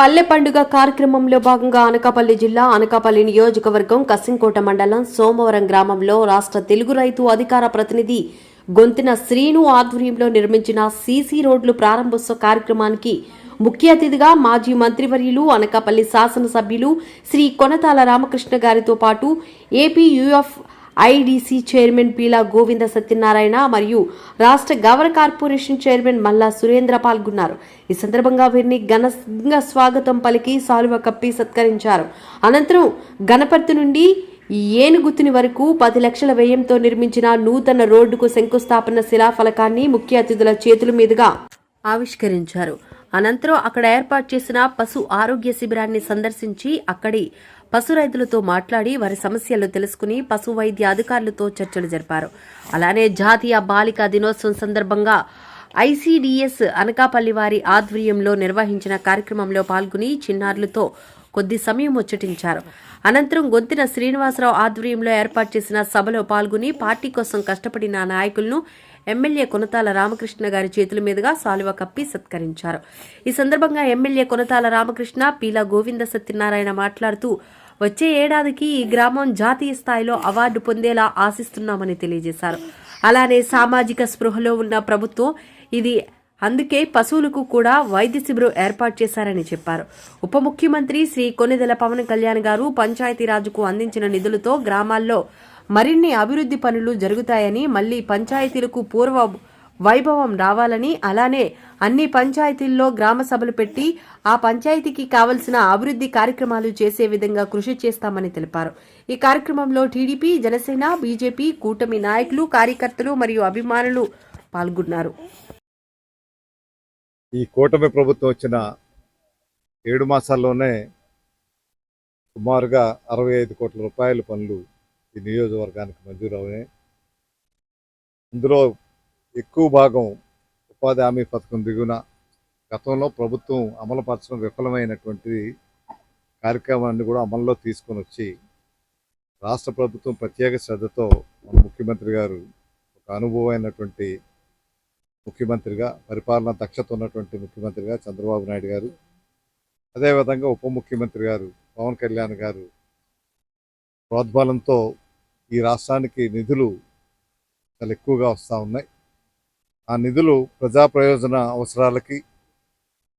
పల్లె పండుగ కార్యక్రమంలో భాగంగా అనకాపల్లి జిల్లా అనకాపల్లి నియోజకవర్గం కసింకోట మండలం సోమవరం గ్రామంలో రాష్ట్ర తెలుగు రైతు అధికార ప్రతినిధి గొంతిన శ్రీను ఆధ్వర్యంలో నిర్మించిన సీసీ రోడ్లు ప్రారంభోత్సవ కార్యక్రమానికి ముఖ్య అతిథిగా మాజీ మంత్రివర్యులు అనకాపల్లి శాసనసభ్యులు శ్రీ కొనతాల రామకృష్ణ గారితో పాటు AP UF IDC chairman Peela Govinda Satyanarayana మరియు రాష్ట్ర గవర్ కార్పొరేషన్ చైర్మన్ మల్లా సురేంద్ర పాల్గొన్నారు. ఈ సందర్భంగా వీరిని ఘనంగా స్వాగతం పలికి సాలువ కప్పి సత్కరించారు. అనంతరం గణపతి నుండి ఏనుగుతుని వరకు పది లక్షల వ్యయంతో నిర్మించిన నూతన రోడ్డుకు శంకుస్థాపన శిలాఫలకాన్ని ముఖ్య అతిథుల చేతుల మీదుగా ఆవిష్కరించారు. అనంతరం అక్కడ ఏర్పాటు చేసిన పశు ఆరోగ్య శిబిరాన్ని సందర్శించి అక్కడి పశు రైతులతో మాట్లాడి వారి సమస్యలు తెలుసుకుని పశు వైద్య అధికారులతో చర్చలు జరిపారు. అలానే జాతీయ బాలికా దినోత్సవం సందర్భంగా ఐసీడీఎస్ అనకాపల్లి వారి ఆధ్వర్యంలో నిర్వహించిన కార్యక్రమంలో పాల్గొని చిన్నారులతో కొద్ది సమయం ముచ్చటించారు. అనంతరం గొంతిన శ్రీనివాసరావు ఆధ్వర్యంలో ఏర్పాటు చేసిన సభలో పాల్గొని పార్టీ కోసం కష్టపడిన నాయకులను ఎమ్మెల్యే కొనతాల రామకృష్ణ గారి చేతుల మీదుగా సాలువ కప్పి సత్కరించారు. ఈ సందర్భంగా ఎమ్మెల్యే కొనతాల రామకృష్ణ పీలా గోవింద సత్యనారాయణ మాట్లాడుతూ వచ్చే ఏడాదికి ఈ గ్రామం జాతీయ స్థాయిలో అవార్డు పొందేలా ఆశిస్తున్నామని తెలియజేశారు. అలానే సామాజిక స్పృహలో ఉన్న ప్రభుత్వం ఇది అందుకే పశువులకు కూడా వైద్య శిబిరం ఏర్పాటు చేశారని చెప్పారు. ఉప ముఖ్యమంత్రి శ్రీ కొనిదెల పవన్ కళ్యాణ్ గారు పంచాయతీరాజ్కు అందించిన నిధులతో గ్రామాల్లో మరిన్ని అభివృద్ధి పనులు జరుగుతాయని మళ్ళీ పంచాయతీలకు పూర్వ వైభవం రావాలని అలానే అన్ని పంచాయతీల్లో గ్రామ సభలు పెట్టి ఆ పంచాయతీకి కావలసిన అభివృద్ధి కార్యక్రమాలు చేసే విధంగా కృషి చేస్తామని తెలిపారు. ఈ కార్యక్రమంలో టీడీపీ జనసేన బీజేపీ కూటమి నాయకులు కార్యకర్తలు మరియు అభిమానులు పాల్గొన్నారు. ఈ కూటమి ప్రభుత్వం వచ్చిన ఏడు మాసాల్లోనే సుమారుగా అరవై ఐదు కోట్ల రూపాయల పనులు ఈ నియోజకవర్గానికి మంజూరు ఇందులో ఎక్కువ భాగం ఉపాధి హామీ పథకం దిగున గతంలో ప్రభుత్వం అమలుపరచడం విఫలమైనటువంటి కార్యక్రమాన్ని కూడా అమల్లో తీసుకొని వచ్చి రాష్ట్ర ప్రభుత్వం ప్రత్యేక శ్రద్ధతో మన ముఖ్యమంత్రి గారు ఒక అనుభవమైనటువంటి ముఖ్యమంత్రిగా పరిపాలన దక్షత ఉన్నటువంటి ముఖ్యమంత్రిగా చంద్రబాబు నాయుడు గారు అదేవిధంగా ఉప ముఖ్యమంత్రి గారు పవన్ కళ్యాణ్ గారు ప్రోద్బలంతో ఈ రాష్ట్రానికి నిధులు చాలా ఎక్కువగా వస్తూ ఉన్నాయి. ఆ నిధులు ప్రజా ప్రయోజన అవసరాలకి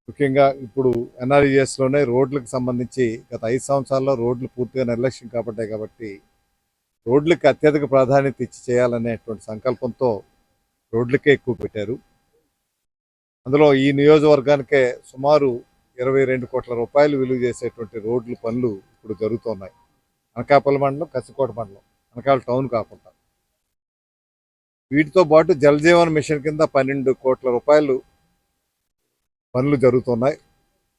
ముఖ్యంగా ఇప్పుడు ఎన్ఆర్ఈఎస్లోనే రోడ్లకు సంబంధించి గత ఐదు సంవత్సరాల్లో రోడ్లు పూర్తిగా నిర్లక్ష్యం కాబట్టాయి కాబట్టి రోడ్లకి అత్యధిక ప్రాధాన్యత ఇచ్చి చేయాలనేటువంటి సంకల్పంతో రోడ్లకే ఎక్కువ పెట్టారు. అందులో ఈ నియోజకవర్గానికే సుమారు ఇరవై రెండు కోట్ల రూపాయలు విలువ చేసేటువంటి రోడ్లు పనులు ఇప్పుడు జరుగుతున్నాయి. అనకాపల్లి మండలం కసికోట మండలం. అనకాపల్లి టౌన్ కాకుండా. వీటితో పాటు జలజీవన్ మిషన్ కింద పన్నెండు కోట్ల రూపాయలు పనులు జరుగుతున్నాయి.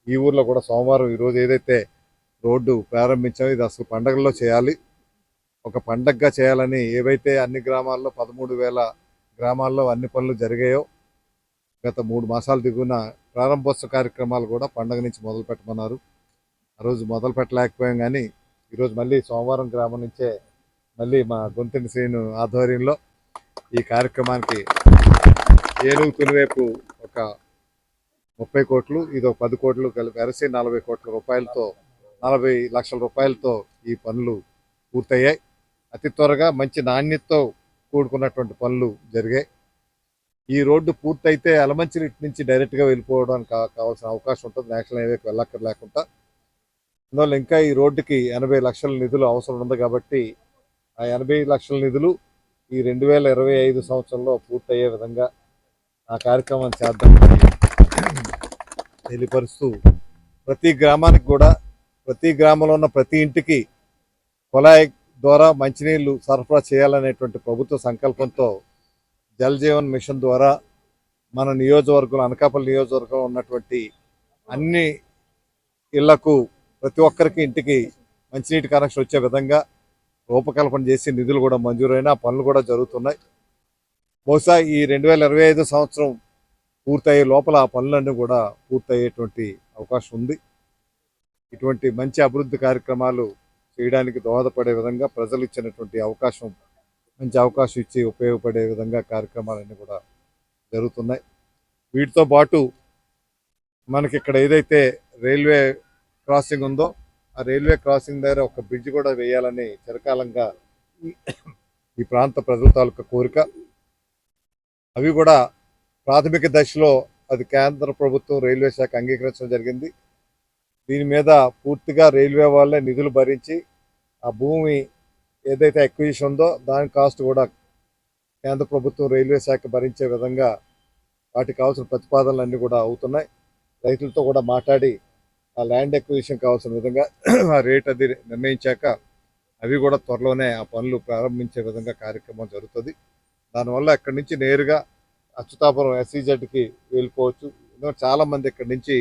ఈ ఊర్లో కూడా సోమవారం ఈరోజు ఏదైతే రోడ్డు ప్రారంభించామో ఇది అసలు పండగల్లో చేయాలి. ఒక పండగగా చేయాలని ఏవైతే అన్ని గ్రామాల్లో పదమూడు వేల గ్రామాల్లో అన్ని పనులు జరిగాయో గత మూడు మాసాలు దిగున ప్రారంభోత్సవ కార్యక్రమాలు కూడా పండగ నుంచి మొదలు పెట్టమన్నారు ఆ రోజు మొదలు పెట్టలేకపోయాం కానీ ఈరోజు మళ్ళీ సోమవారం గ్రామం నుంచే మళ్ళీ మా గొంతిని శ్రీను ఆధ్వర్యంలో ఈ కార్యక్రమానికి ఏనుగు తునివైపు ఒక ముప్పై కోట్లు ఇది ఒక పది కోట్లు కలిపి అరసి నలభై కోట్ల రూపాయలతో నలభై లక్షల రూపాయలతో ఈ పనులు పూర్తయ్యాయి. అతి త్వరగా మంచి నాణ్యతతో కూడుకున్నటువంటి పనులు జరిగాయి. ఈ రోడ్డు పూర్తయితే అలమంచిలి నుంచి డైరెక్ట్గా వెళ్ళిపోవడానికి కావాల్సిన అవకాశం ఉంటుంది. నేషనల్ హైవేకి వెళ్ళక్కర్ లేకుండా అందువల్ల ఇంకా ఈ రోడ్డుకి ఎనభై లక్షల నిధులు అవసరం ఉంది కాబట్టి ఆ ఎనభై లక్షల నిధులు ఈ రెండు వేల ఇరవై ఐదు సంవత్సరంలో పూర్తయ్యే విధంగా ఆ కార్యక్రమం చేద్దామని తెలియపరుస్తూ ప్రతి గ్రామానికి కూడా ప్రతి గ్రామంలో ఉన్న ప్రతి ఇంటికి కుళాయి ద్వారా మంచినీళ్ళు సరఫరా చేయాలనేటువంటి ప్రభుత్వ సంకల్పంతో జలజీవన్ మిషన్ ద్వారా మన నియోజకవర్గంలో అనకాపల్లి నియోజకవర్గంలో ఉన్నటువంటి అన్ని ఇళ్ళకు ప్రతి ఒక్కరికి ఇంటికి మంచినీటి కనెక్షన్ వచ్చే విధంగా రూపకల్పన చేసి నిధులు కూడా మంజూరైన పనులు కూడా జరుగుతున్నాయి. బహుశా ఈ రెండు వేల ఇరవై ఐదు సంవత్సరం పూర్తయ్యే లోపల ఆ పనులన్నీ కూడా పూర్తయ్యేటువంటి అవకాశం ఉంది. ఇటువంటి మంచి అభివృద్ధి కార్యక్రమాలు చేయడానికి దోహదపడే విధంగా ప్రజలు ఇచ్చినటువంటి అవకాశం మంచి అవకాశం ఇచ్చి ఉపయోగపడే విధంగా కార్యక్రమాలన్నీ కూడా జరుగుతున్నాయి. వీటితో పాటు మనకి ఇక్కడ ఏదైతే రైల్వే క్రాసింగ్ ఉందో ఆ రైల్వే క్రాసింగ్ దగ్గర ఒక బ్రిడ్జ్ కూడా వేయాలని చిరకాలంగా ఈ- ప్రాంత ప్రజల తాలూకా కోరిక. అవి కూడా ప్రాథమిక దశలో అది కేంద్ర ప్రభుత్వం రైల్వే శాఖ అంగీకరించడం జరిగింది. దీని మీద పూర్తిగా రైల్వే వాళ్ళే నిధులు భరించి ఆ భూమి ఏదైతే ఎక్విజిషన్ ఉందో దాని కాస్ట్ కూడా కేంద్ర ప్రభుత్వం రైల్వే శాఖ భరించే విధంగా వాటికి కావాల్సిన ప్రతిపాదనలు అన్నీ కూడా అవుతున్నాయి. రైతులతో కూడా మాట్లాడి ఆ ల్యాండ్ ఎక్విజిషన్ కావాల్సిన విధంగా ఆ రేట్ అది నిర్ణయించాక అవి కూడా త్వరలోనే ఆ పనులు ప్రారంభించే విధంగా కార్యక్రమం జరుగుతుంది. దానివల్ల ఇక్కడి నుంచి నేరుగా అచ్యుతాపురం ఎస్ఈజెడ్కి వెళ్ళిపోవచ్చు. ఎందుకంటే చాలా మంది ఇక్కడి నుంచి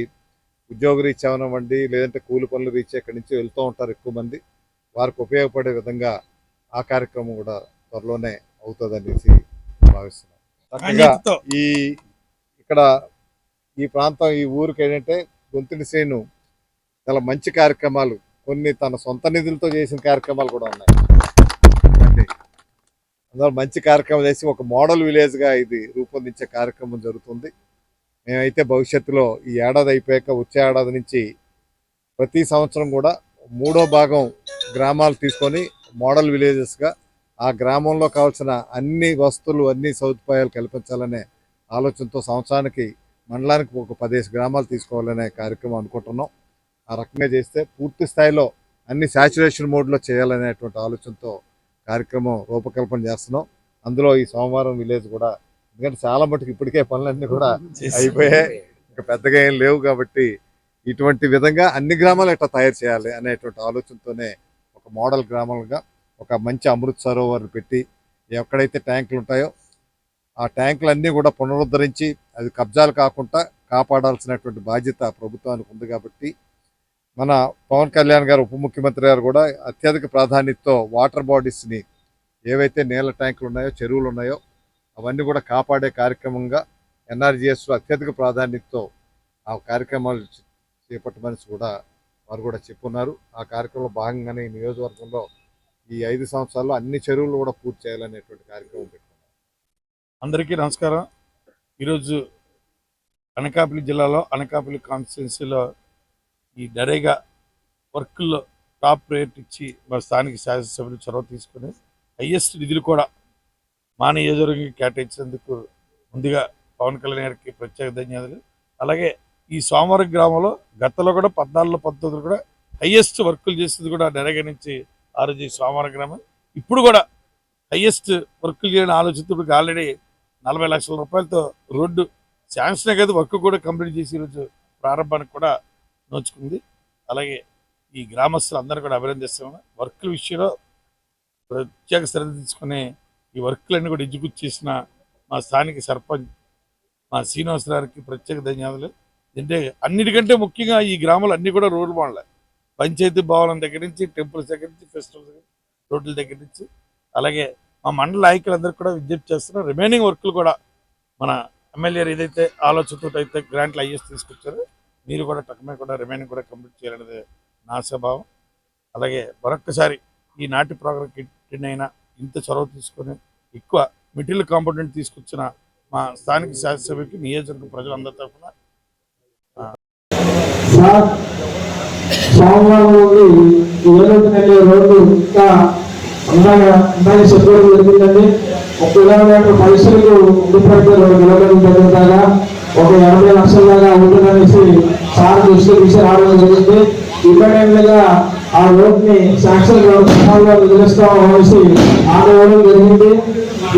ఉద్యోగ రీత్యా అవనివ్వండి లేదంటే కూలి పనులు రీత్యా ఇక్కడి నుంచి వెళ్తూ ఉంటారు ఎక్కువ మంది. వారికి ఉపయోగపడే విధంగా ఆ కార్యక్రమం కూడా త్వరలోనే అవుతుంది అనేసి భావిస్తున్నాం. చక్కగా ఈ ఇక్కడ ఈ ప్రాంతం ఈ ఊరికి ఏంటంటే గొంతుని శ్రేణు చాలా మంచి కార్యక్రమాలు కొన్ని తన సొంత నిధులతో చేసిన కార్యక్రమాలు కూడా ఉన్నాయి. అందువల్ల అందులో మంచి కార్యక్రమం చేసి ఒక మోడల్ విలేజ్గా ఇది రూపొందించే కార్యక్రమం జరుగుతుంది. మేమైతే భవిష్యత్తులో ఈ ఏడాది అయిపోయాక వచ్చే ఏడాది నుంచి ప్రతి సంవత్సరం కూడా మూడో భాగం గ్రామాలు తీసుకొని మోడల్ విలేజెస్గా ఆ గ్రామంలో కావాల్సిన అన్ని వస్తువులు అన్ని సదుపాయాలు కల్పించాలనే ఆలోచనతో సంవత్సరానికి మండలానికి ఒక పదిహేను గ్రామాలు తీసుకోవాలనే కార్యక్రమం అనుకుంటున్నాం. ఆ రకంగా చేస్తే పూర్తి స్థాయిలో అన్ని శాచురేషన్ మోడ్లో చేయాలనేటువంటి ఆలోచనతో కార్యక్రమం రూపకల్పన చేస్తున్నాం. అందులో ఈ సోమవారం విలేజ్ కూడా ఎందుకంటే చాలా మటుకు ఇప్పటికే పనులన్నీ కూడా అయిపోయాయి. ఇంకా పెద్దగా ఏం లేవు కాబట్టి ఇటువంటి విధంగా అన్ని గ్రామాలు ఎట్లా తయారు చేయాలి అనేటువంటి ఆలోచనతోనే ఒక మోడల్ గ్రామాలుగా ఒక మంచి అమృత్ సరోవర్ పెట్టి ఎక్కడైతే ట్యాంకులు ఉంటాయో ఆ ట్యాంకులన్నీ కూడా పునరుద్ధరించి అది కబ్జాలు కాకుండా కాపాడాల్సినటువంటి బాధ్యత ప్రభుత్వానికి ఉంది కాబట్టి మన పవన్ కళ్యాణ్ గారు ఉప ముఖ్యమంత్రి గారు కూడా అత్యధిక ప్రాధాన్యతతో వాటర్ బాడీస్ని ఏవైతే నీళ్ళ ట్యాంకులు ఉన్నాయో చెరువులు ఉన్నాయో అవన్నీ కూడా కాపాడే కార్యక్రమంగా ఎన్ఆర్జీఎస్లో అత్యధిక ప్రాధాన్యతతో ఆ కార్యక్రమాలు చేపట్టమని కూడా వారు కూడా చెప్పున్నారు. ఆ కార్యక్రమంలో భాగంగానే ఈ నియోజకవర్గంలో ఈ ఐదు సంవత్సరాల్లో అన్ని చెరువులు కూడా పూర్తి చేయాలనేటువంటి కార్యక్రమం పెట్టుకున్నారు. అందరికీ నమస్కారం. ఈరోజు అనకాపల్లి జిల్లాలో అనకాపల్లి కాన్స్టిట్యున్సీలో ఈ నరేగా వర్క్లో టాప్ రేట్ ఇచ్చి మరి స్థానిక శాసనసభ్యులు చొరవ తీసుకుని హయ్యెస్ట్ నిధులు కూడా మా నియోజకవర్గంకి కేటాయించేందుకు ముందుగా పవన్ కళ్యాణ్ గారికి ప్రత్యేక ధన్యవాదాలు. అలాగే ఈ సోమవారం గ్రామంలో గతంలో కూడా పద్నాలుగులో పంతొమ్మిదిలో కూడా హయ్యెస్ట్ వర్కులు చేసింది కూడా నరేగా నుంచి ఆరోజు సోమవారం గ్రామం. ఇప్పుడు కూడా హయ్యెస్ట్ వర్కులు చేయని ఆలోచనతో ఇప్పుడు ఆల్రెడీ నలభై లక్షల రూపాయలతో రోడ్డు శాంక్షన్ కదా వర్క్ కూడా కంప్లీట్ చేసి ఈరోజు ప్రారంభానికి కూడా నోచుకుంది. అలాగే ఈ గ్రామస్తులు అందరూ కూడా అభినందిస్తున్నాను వర్కుల విషయంలో ప్రత్యేక శ్రద్ధ తీసుకుని ఈ వర్కులన్నీ కూడా ఎగ్జిక్యూట్ చేసిన మా స్థానిక సర్పంచ్ మా శ్రీనివాసరావుకి ప్రత్యేక ధన్యవాదాలు. అంటే అన్నిటికంటే ముఖ్యంగా ఈ గ్రామాలు అన్నీ కూడా రోడ్లు బాగున్నాయి పంచాయతీ భవనం దగ్గర నుంచి టెంపుల్స్ దగ్గర నుంచి ఫెస్టివల్స్ దగ్గర రోడ్ల దగ్గర నుంచి. అలాగే మా మండల నాయకులందరికీ కూడా విజ్ఞప్తి చేస్తున్నాం రిమైనింగ్ వర్క్లు కూడా మన ఎమ్మెల్యే ఏదైతే ఆలోచనతో అయితే గ్రాంట్లు అయ్యేసి తీసుకొచ్చారో మీరు కూడా టక్మే కూడా రిమైనింగ్ కూడా కంప్లీట్ చేయాలనేది నా స్వభావం. అలాగే మరొక్కసారి ఈ నాటి ప్రోగ్రామ్ అయినా ఇంత చొరవ తీసుకొని ఎక్కువ మెటీరియల్ కాంపోనెంట్ తీసుకొచ్చిన మా స్థానిక శాసనసభ్యుకి నియోజకవర్గ ప్రజలందరి తరఫున సార్ సోమవారం నుండి ఏలూరు రోడ్డు ఇంకా అందాక అందాక చెప్పడం జరిగిందండి. ఒక కిలోమీటర్ పరిసరకు ఉండిపోతే రెండు కిలోమీటర్ల దగ్గర దాకా ఒక ఎనభై లక్షల దాకా ఉంటుందనేసి సార్ దృష్టి విషయం రావడం జరిగింది ఇమ్మీడియట్గా ఆ రోడ్ని శాంక్షన్ సభలో నిలుస్తాం ఆడవడం జరిగింది.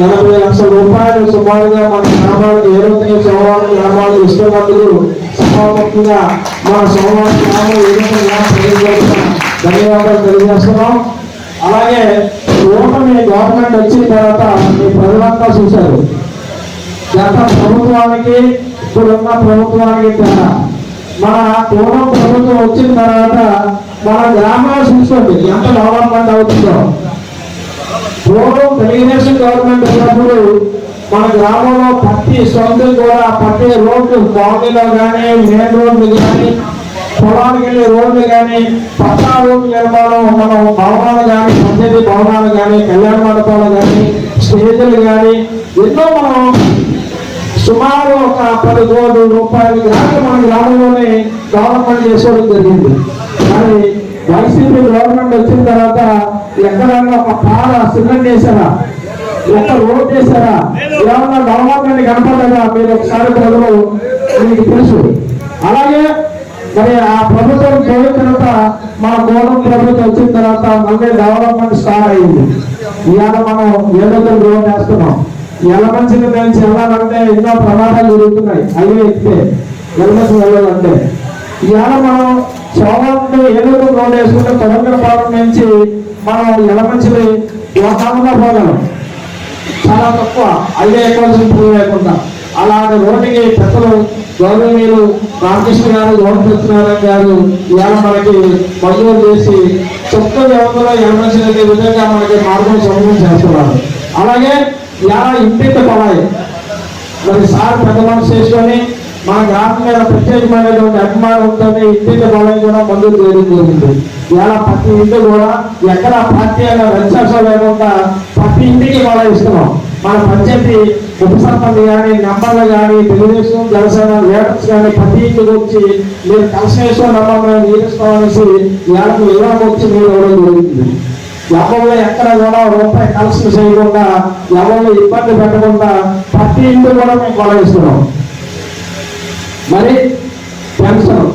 ఎనభై లక్షల రూపాయలు సుమారుగా మన గ్రామాలకు ఏదైతే సోమవారం గ్రామాలు ఇష్టపడుతూ సభాముఖంగా మన సోమవారం గ్రామం ఏదైతే ధన్యవాదాలు తెలియజేస్తున్నాం. అలాగే ఓటమి గవర్నమెంట్ వచ్చిన తర్వాత మీ ప్రజలంతా చూశారు. గత ప్రభుత్వానికి ఇప్పుడున్న ప్రభుత్వానికి తేడా. మన పూర్వం ప్రభుత్వం వచ్చిన తర్వాత మన గ్రామాలు చూసుకోండి ఎంత డెవలప్మెంట్ అవుతుందో. పూర్వం తెలుగుదేశం గవర్నమెంట్ ఉన్నప్పుడు మన గ్రామంలో ప్రతి సొంతలు కూడా ప్రతి రోడ్లు కాలనీలో కానీ మెయిన్ రోడ్లు కానీ పొలానికి వెళ్ళే రోడ్లు కానీ పట్టా రోడ్లు నిర్మాణం మనం భవనాలు కానీ పంచాయతీ భవనాలు కానీ కళ్యాణ మండపాలు కానీ స్టేజీలు కానీ ఎన్నో మనం సుమారు ఒక పది కోట్ల రూపాయల గ్రాంట్ మన గ్రామంలోనే గవర్నమెంట్ చేసుకోవడం జరిగింది. మరి వైసీపీ గవర్నమెంట్ వచ్చిన తర్వాత ఎక్కడన్నా ఒక పాల సిమెంట్ వేసారా ఒక్క రోడ్ చేశారా ఏమన్నా డెవలప్మెంట్ కనపడదా మీరు ఒకసారి ప్రజలు మీకు తెలుసు. అలాగే మరి ఆ ప్రభుత్వం పోయిన తర్వాత మన గోడం ప్రభుత్వం వచ్చిన తర్వాత మళ్ళీ డెవలప్మెంట్ స్టార్ట్ అయింది. ఇవాళ మనం ఏదో రోడ్ వేస్తున్నాం. ఎలమంచిని నుంచి వెళ్ళాలంటే ఎన్నో ప్రమాదాలు జరుగుతున్నాయి. అవి ఎక్కితే ఎలమంచి వెళ్ళాలంటే. ఇవాళ మనం సోమవారం ఏదో రోడ్ వేసుకుంటే తొలగరపాలెం నుంచి మనం ఎలమంచిని వాహనంగా పోగలం. చాలా తక్కువ. ఐదే ఎకరాలు పూర్తి లేకుండా. అలాంటి రోడ్డుకి పెద్దలు గౌరవనీయులు రామకృష్ణ గారు గౌరవ సత్యనారాయణ గారు ఇవాళ మనకి మంజూరు చేసి చొక్క వ్యవస్థలో ఎమర్జెన్సీ విధంగా మనకి మార్గం సమయం చేస్తున్నారు. అలాగే ఇవాళ ఇంటింటి కొలాయి మరి సార్ ప్రథమం చేసుకొని మా గ్రామం మీద ప్రత్యేకమైనటువంటి అభిమానంతో ఇంటింటి పొలం కూడా మంజూరు చేయడం జరిగింది. ఇలా ప్రతి ఇంటి కూడా ఎక్కడ పార్టీ అయినా వ్యత్యాసం లేకుండా ప్రతి ఇంటికి వాళ్ళ ఇస్తున్నాం. మన పంచాయతీ ఉప సర్పంచ్ కానీ నెంబర్లు కానీ తెలుగుదేశం జనసేన లీడర్స్ కానీ ప్రతి ఇంటికి వచ్చి మీరు కలిసి కలిసేశ్వర నమ్మకం నీరుస్తామనేసి ఇవాళ వివరం వచ్చి మీరు ఎవరిలో ఎక్కడ కూడా రూపాయి కలెక్షన్ చేయకుండా ఎవరిని ఇబ్బంది పెట్టకుండా ప్రతి ఇంటి కూడా మేము కొలగిస్తున్నాం మరి పెన్షన్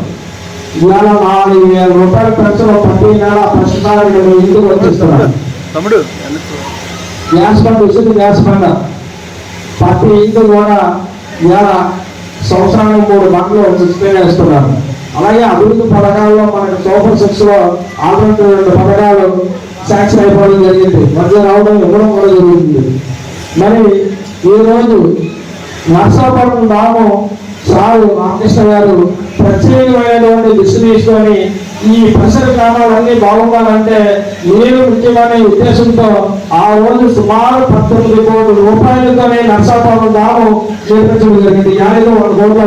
ఇవాళ నాలుగు వేల రూపాయల పెన్షన్ ప్రతి నెల ప్రస్తుతానికి ఇంటికి వచ్చిస్తున్నారు తమ్ముడు గ్యాస్ బండ్ ఉచిత గ్యాస్ బండ్. ప్రతి ఇంటి కూడా ఇవాళ సంవత్సరానికి మూడు బండ్లు ఉచితంగా వేస్తున్నారు అలాగే అభివృద్ధి పథకాల్లో మనకి సూపర్ సిక్స్లో ఆల్రెడీ రెండు పథకాలు సాక్షి అయిపోవడం జరిగింది. మధ్య రావడం ఇవ్వడం కూడా జరుగుతుంది. మరి ఈ రోజు నర్సాపురం రాము సారు రామకృష్ణ గారు ప్రత్యేకమైనటువంటి దృష్టి తీసుకొని ఈ పరిసర గ్రామాలన్నీ బాగుండాలంటే నేను ముఖ్యమైన ఉద్దేశంతో ఆ రోజు సుమారు పంతొమ్మిది కోట్ల రూపాయలతోనే నర్సాపురం డాము నిర్మించడం జరిగింది. యాభై వంద కోట్ల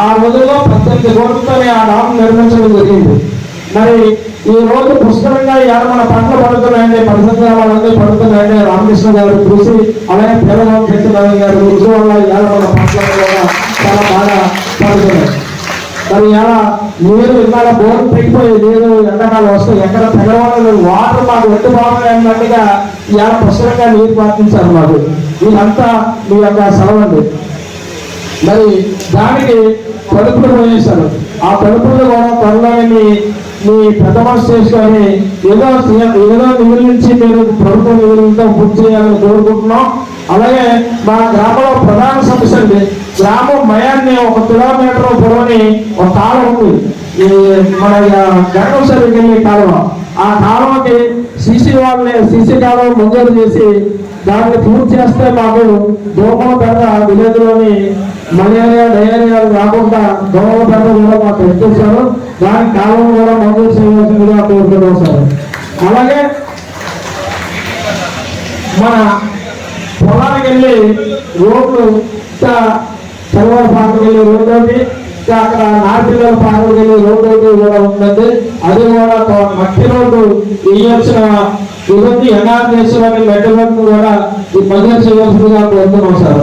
ఆ రోజుల్లో పద్దెనిమిది కోట్లతోనే ఆ రామం నిర్మించడం జరిగింది. మరి ఈ రోజు పుష్కలంగా ఇవాళ మన పంటలు పడుతున్నాయండి పరిసర వాళ్ళందరూ పడుతున్నాయండి. రామకృష్ణ గారు కృషి అలాగే పేదవాళ్ళ సత్యనారాయణ గారు కృషి వల్ల ఇవాళ మన పంటలు కూడా చాలా బాగా పడుతున్నాయి. మరి ఇవాళ నీరు ఇవాళ బోర్ పెట్టిపోయి నీరు ఎండాకాలం వస్తే ఎక్కడ తెగవాళ్ళు వాటర్ మాకు ఎట్టు బాగున్నాయి అన్నట్టుగా ఇవాళ పుష్కలంగా నీరు పాటించారు మాకు. ఇదంతా మీ యొక్క సెలవండి. మరి దానికి తలుపులు పోయేశారు. ఆ తలుపులు కూడా త్వరలోనే మీ ప్రథమ స్టేజ్ కానీ ఏదో ఏదో నిధుల నుంచి మీరు ప్రభుత్వ నిధులతో పూర్తి చేయాలని కోరుకుంటున్నాం. అలాగే మా గ్రామంలో ప్రధాన సమస్య అండి గ్రామం మయాన్ని ఒక కిలోమీటర్ పొడవని ఒక కాలం ఉంది. ఈ మన గంగం సరికి వెళ్ళే కాలువ ఆ కాలువకి సీసీ వాళ్ళని సీసీ కాలువ మంజూరు చేసి దాన్ని పూర్తి చేస్తే మాకు దోమల పెద్ద విలేజ్లోని మలేరియా డయేరియాలు రాకుండా దోమల పెద్ద కూడా మాకు ఎత్తిస్తారు దానికి కాలం కూడా మంజూరు చేయవలసిందిగా కోరుకుంటాం సార్. అలాగే మన పొలానికి వెళ్ళి రోడ్లు ఇంకా తెల్లవారు పాటకు వెళ్ళి రోడ్డు ఒకటి ఇంకా అక్కడ నార్పిల్లల పాటకు వెళ్ళి రోడ్డు ఒకటి కూడా ఉందండి. అది కూడా మట్టి రోడ్డు ఇవ్వాల్సిన ఇవన్నీ ఎన్ఆర్ చేసిన మెట్ల కూడా ఈ మంజూరు చేయవలసిందిగా కోరుతున్నాం సార్.